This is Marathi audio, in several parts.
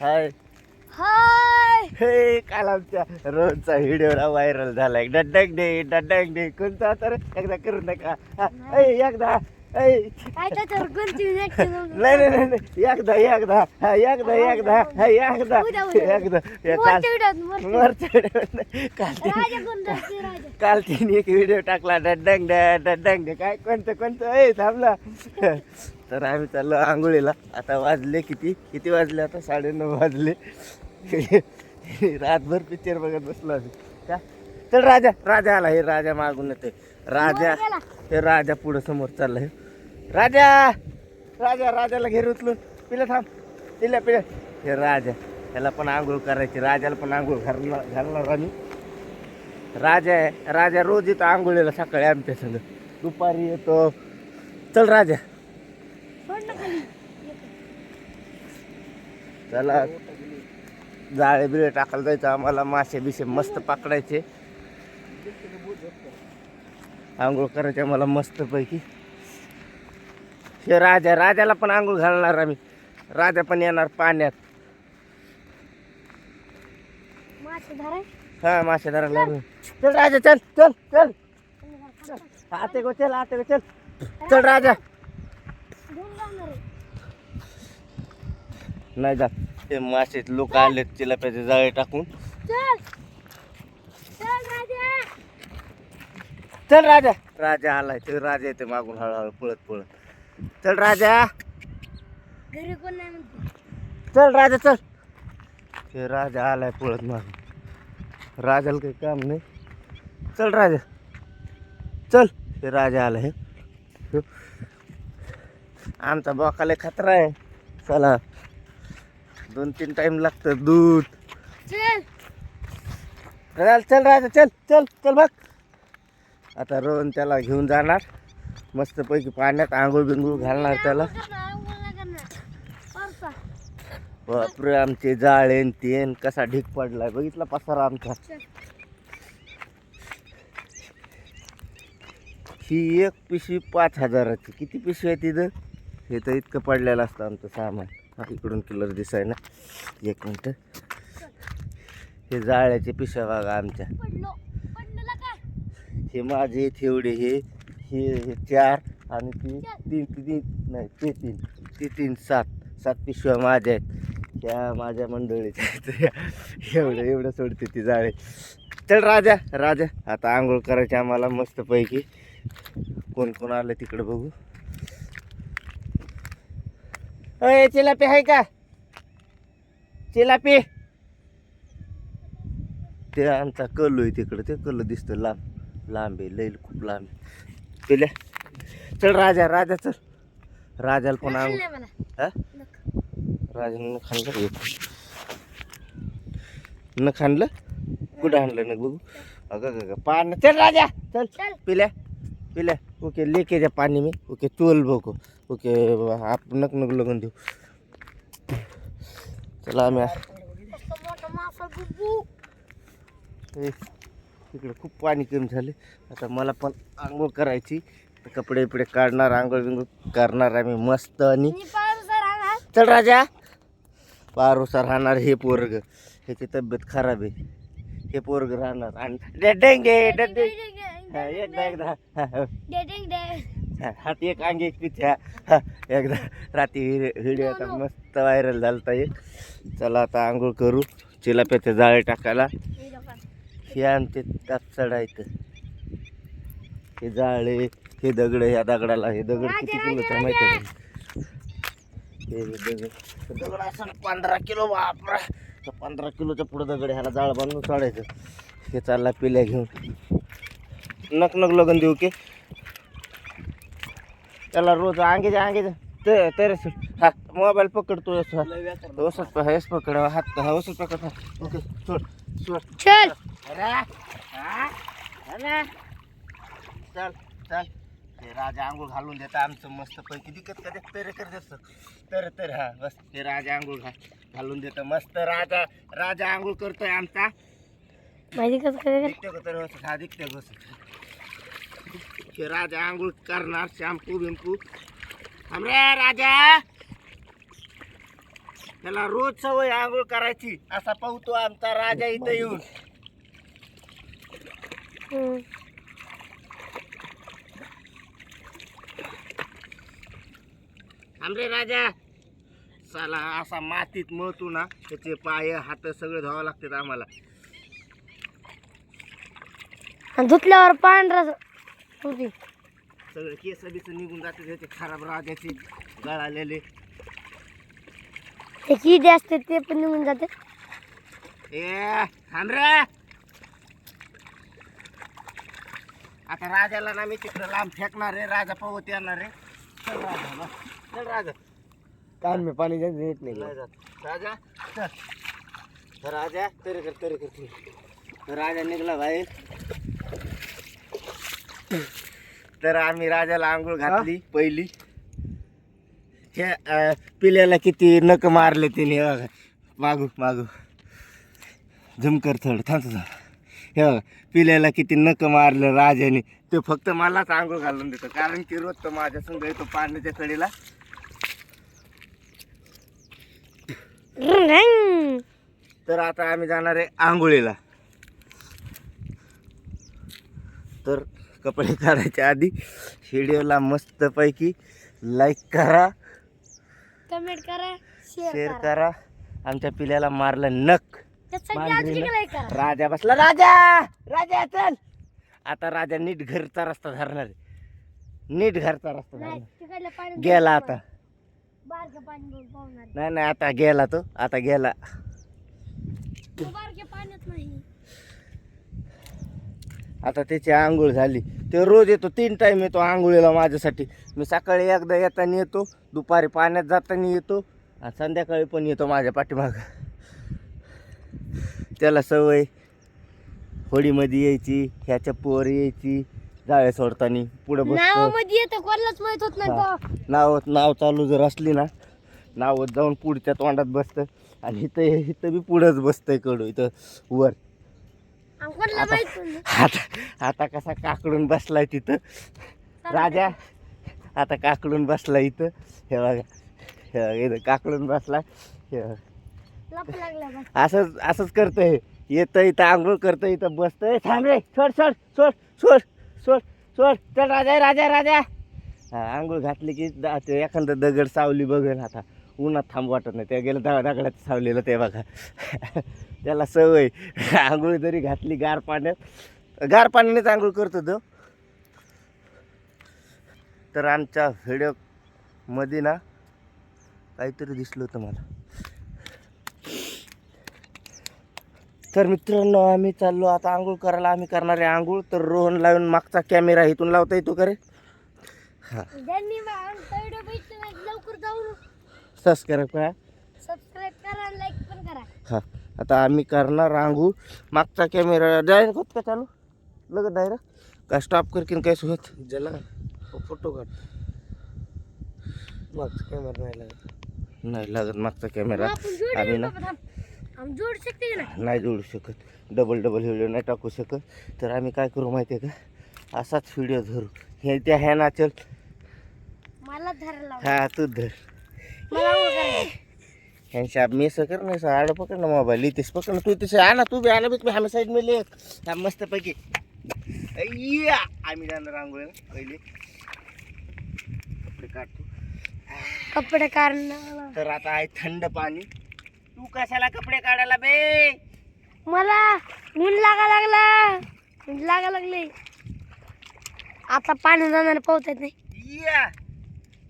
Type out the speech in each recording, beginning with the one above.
हाय. हाय. हे काल आमच्या रोजचा व्हिडिओ व्हायरल झालाय डड्डक डे डड्डक डे कोणता तर एकदा करू नका. ऐ, एकदा ऐ. काय. नाही नाही नाही, नाही. एकदा एकदा. हा, एकदा एकदा. हा, एकदा. उद्या, उद्या. एकदा. हे काल वरच्या व्हिडिओत, वरच्या. वरच्या video नाही. काल ती- राजा कोण राहते, राजा. काल तिने एक व्हिडिओ टाकला. डड्डंग डे डड्डंग डे काय कोणतं कोणतं? ए थांबला तर आम्ही चाललो आंघोळीला. आता वाजले किती? किती वाजले आता? साडेनऊ वाजले. रातभर पिक्चर बघत बसलो आम्ही. का? चल राजा राजा आला. हे राजा मागून येते राजा. हे राजा पुढं समोर चालला हे राजा राजा राजाला घेर उचलून. पिलं थांब. पिल्या पिल्या हे राजा त्याला पण आंघोळ करायची. राजाला पण आंघोळ घालणार घालणार आम्ही. राजा आहे. राजा रोज येतो आंघोळीला सकाळी आमच्या संग. दुपारी येतो. चल राजा. सोड. चला जाळे बिळे टाकायला जायचं आम्हाला मासे बिसे मस्त पकडायचे. आंघोळ करायचे आम्हाला मस्त पैकी हे राजा राजाला पण आंघोळ घालणार आम्ही. राजा पण येणार पाण्यात. हा मासे धरायला. चल राजा चल चल चल. आते गो चल आते गो चल. चल राजा. नाही जात. ते मासे लोक आले चिलाप्याचे जाळे टाकून. चल. चल राजा. चल राजा. राजा आलाय. ते राजा येते मागून हळूहळू पळत पळत. चल राजा. घरी कोण नाही म्हणते. चल राजा चल. ते राजा आलाय पळत मागून. राजाला काही काम नाही. चल राजा. चल. ते राजा आलाय. आमचा बोकाला खतरा आहे. चला. दोन तीन टाइम लागतं दूध. चल. चल राजा चल चल चल बघ. आता रोहन त्याला घेऊन जाणार. मस्तपैकी पाण्यात आंघोळ बिंघोळ घालणार त्याला. बापरे आमचे जाळेन तेन कसा ढीक पडलाय. बघितला पसारा आमचा. ही एक पिशवी पाच हजाराची. किती पिशवी आहे तिथं? हे तर इतकं पडलेलं असतं आमचं सामान. हा, इकडून किलर दिसाय ना एक मिनटं. हे जाळ्याचे पिशव्या बघा आमच्या. हे माझे तेवढे हे हे चार आणि ती तीन ती तीन. नाही ते तीन. ते तीन सात. सात पिशव्या माझ्या आहेत. त्या माझ्या मंडळीच्या आहेत. एवढं एवढं सोडते ती जाळे. चल राजा राजा. आता आंघोळ करायची आम्हाला मस्तपैकी. कोण कोण आलं तिकडं बघू. अय चिलापी आहे का? चिलापी. ते आमचा कल्लू आहे तिकडं. ते कल्लू दिसतं लांब. लांब आहे लई खूप लांब आहे. पिल्या. चल राजा राजा चल. राजाला पण हा? नख. राजानं एक न खाल्लं? कुठं आणलं ना बघू? अगं ग पान. चल राजा चल. चल. पिल्या पिल्या. ओके लेके जा पाणी में. ओके चोल बघू. ओके आप नक नक लगून देऊ. चला आम्ही तिकडे खूप पाणी कमी झाले आता मला पण आंघोळ करायची. कपडे बिपडे काढणार आंघोळ बिंघोळ करणार आम्ही मस्त आणि चल राजा. पारोसा राहणार हे पोरग. ह्याची तब्येत खराब आहे. हे पोरग राहणार. आणि डडेंगे डडे हात एक अंग एक पिथ्या एकदा रात्री व्हिडिओ आता मस्त व्हायरल झालता एक चला आता आंघोळ करू. चिलाप्याचे जाळे टाकायला. हे आमचे त्यात चढायचं हे जाळे हे दगड ह्या दगडाला हे दगड किती किलोचं राजा, माहिती आहे? हे दगड. दगड असं पंधरा किलो बापरा. त्या पंधरा किलोच्या पुढं दगड ह्याला जाळ बांधून चढायचं. हे चालला पिल्या घेऊन. नक नक लगन देऊ की. त्याला रोज अंगेच्या अंगेच्या ते तेरेस हा मोबाईल पकडतो औषध हेच पकड हात हा औषध पकड. ओके सोड सोड चल चल चल ते राजा आंघोळ घालून देता आमचं मस्त पैकी दिकत कधी तरी करत असतं तर तर हा बस ते राजा आंघोळ घा घालून देतं मस्त राजा राजा आंघोळ करतोय आमचा माहिती कसं का तर हा दिकते बस ते राजा आंघोळ करणार शॅम्पू बिम्पू. हमरे राजा. त्याला रोज सवय आंघोळ करायची. असा पाहतो आमचा राजा इथं येऊन. हमरे राजा. साला असा मातीत मळतो ना त्याचे पाय हात सगळे धुवावं लागतात आम्हाला. धुतल्यावर पांढरा होती सगळे केस बिस निघून जाते त्याचे खराब राजाचे गळालेले ते किडे असते ते पण निघून जाते. ए थांबरे आता राजाला ना मी तिकडे लांब फेकणार रे राजा पवत येणार रे. चल राजा बस. चल राजा. कान में पानी जाने देत नाही जात. राजा चल. राजा तरी कर तरी कर तू. राजा निघला बाहेर. तर आम्ही राजाला आंघोळ घातली पहिली. हे अं, पिल्याला किती नक मारले तिने बघा. मागू मागू. झुमकर थोडं थांब हे बघा पिल्याला किती नक मारलं राजाने. ते फक्त मलाच आंघोळ घालून देतो कारण की रोज तो माझ्या संग येतो पाण्याच्या कडेला. रंग. तर आता आम्ही जाणार आहे आंघोळीला. तर कपडे काढायच्या आधी व्हिडिओला मस्तपैकी लाईक करा कमेंट करा शेअर करा. आमच्या पिल्याला मारलं नक मांजरीनं. राजा बसला राजा! राजा चल! आता राजा नीट घरचा रस्ता धरणार आहे. नीट घरचा रस्ता धरणार गेला आता. पाणी पाहुणार नाही नाही आता गेला तो. आता गेला बारक्या पाण्यात नाही आता त्याची आंघोळ झाली. ते रोज येतो तीन टाइम येतो आंघोळीला माझ्यासाठी. मी सकाळी एकदा येताना येतो दुपारी पाण्यात जाताना येतो आणि संध्याकाळी पण येतो माझ्या पाठीमाग. त्याला सवय होडीमध्ये यायची ह्याच्या पोर यायची जाळे सोडताना पुढं बसतो. नाव नाव चालू जर असली ना नावत जाऊन पुढच्या तोंडात बसतं. आणि इथं इथं बी पुढंच बसतंय कडू इथं वर. आता-. आता आता कसा काकडून बसलाय तिथं. राजा आता काकडून बसला इथं. हे बघा हे बघा, इथं काकडून बसला हे बघा. असंच असंच करतंय. येतं इथं आंघोळ करतं इथं बसतंय. थांब रे सोड सोड सोड सोड सोड सोड. चल राजा राजा राजा. हा आंघोळ घातली की एखादं दगड सावली बघेन आता. उन्हात थांब वाटत नाही. त्या गेलं दगड दगडात सावलेलं ते बघा. त्याला सवय. आंघोळ जरी घातली गार पाण्यात गार पाण्यानेच आंघोळ करतो तो. तर आमच्या व्हिडिओमध्ये ना काहीतरी दिसलं होतं मला. तर मित्रांनो आम्ही चाललो. आता आंघोळ करायला आम्ही करणार आहे आंघोळ. तर रोहन लावून मागचा कॅमेरा इथून लावता येतो का रे? जाऊ. सबस्क्राईब करा. सबस्क्राईब करा आणि लाईक पण करा. हा. आता आम्ही करणार आंघोळ मागचा कॅमेरा डायरेक्ट होत का चालू? लगत डायरेक्ट का स्टॉप करकीन काय होत? जला फोटो काढ. मागचा कॅमेरा नाही लागत. नाही लागत मागचा कॅमेरा आम्ही ना. आम्ही जोडू शकते का नाही? नाही जोडू शकत. डबल डबल व्हिडिओ नाही टाकू शकत. तर आम्ही काय करू माहिती आहे का? असाच व्हिडिओ धरू. हे त्या ह्या नाचल. मला धरायला लाव. हा तू धर. ह्यांच्या मी कर नाही सर आडं पकड ना मोबाईल इथेच पकड ना तू तिथे आणा तू बी आणा बी तुम्ही हमें साईड मिळले हा मस्त पैकी या आम्ही जाणार आंघोळीला पहिले. कपडे काढतो कपडे काढणं तर आता आहे थंड पाणी. तू कशाला कपडे काढायला बे? मला ऊन लागा लागला. ऊन लागा लागले. आता पाणी जाणार पावत नाही. या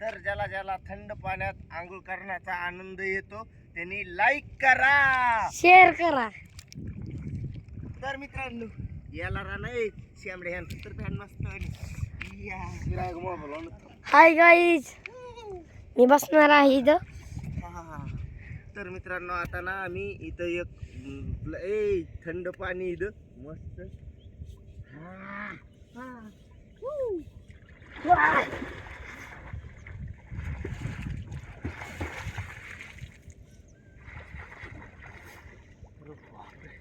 तर ज्याला ज्याला थंड पाण्यात आंघोळ करण्याचा आनंद येतो त्यांनी लाईक करा. शेअर करा. तर मित्रांनो याला नाही शेंबडे ह्यांचं तर फॅन मस्त हाय गाईज मी बसणार आहे इथं. हा. तर मित्रांनो आता ना आम्ही इथं एक ए थंड पाणी इथं. मस्त. हा.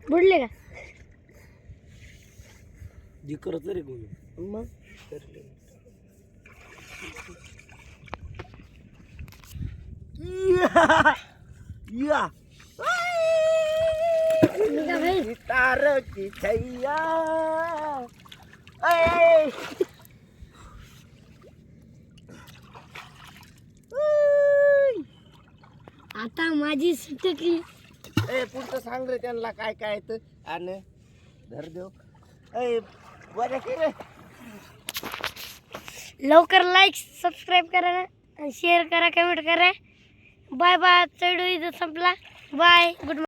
बुडले का? जी करत रे बोलू मग? या. तारकी छैया. आता माझी सुटकी. ए पुढचं सांग रे त्यांना काय काय येतं आणि धर देव. ए बरं की रे. लवकर लाईक सबस्क्राईब करा आणि शेअर करा कमेंट करा. बाय बाय चढू इथं संपला. Bye good